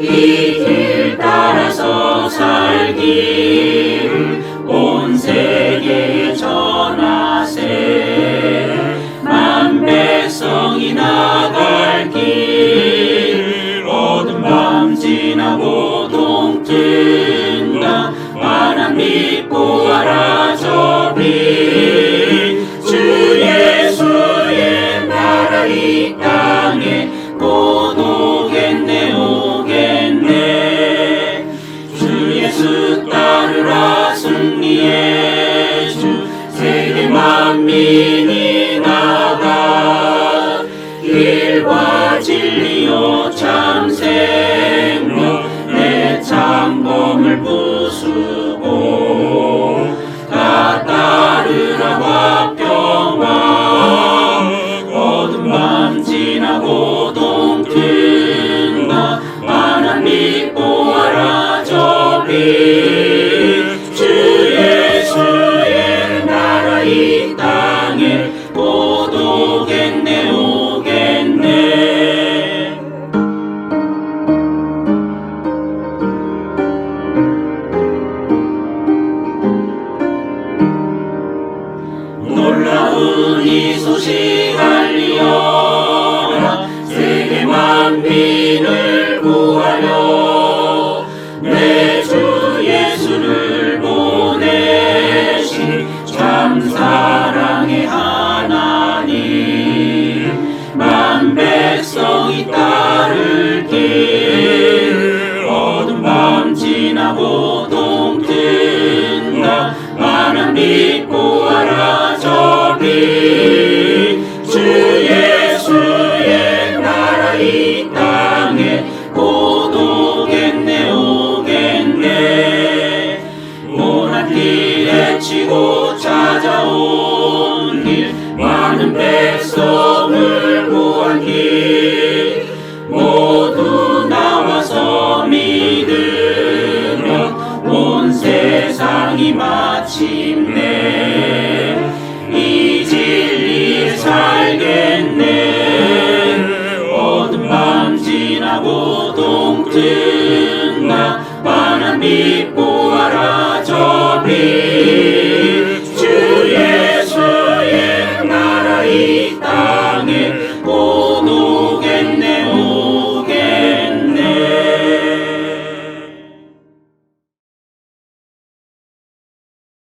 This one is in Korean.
이 길 따라서 살길 온 세계에 전하세. 만 백성이 나갈 길. 어둠 밤 지나고 동틀다 바람이 영광을 부수 놀라운 이 소식 알리어라. 세계 만민을 구하려 이 땅에 곧 오겠네 오겠네. 모난 길에 치고 찾아온 일 많은 배 고통 증나 바람이 보아라 저비 주 예수의 나라 있다.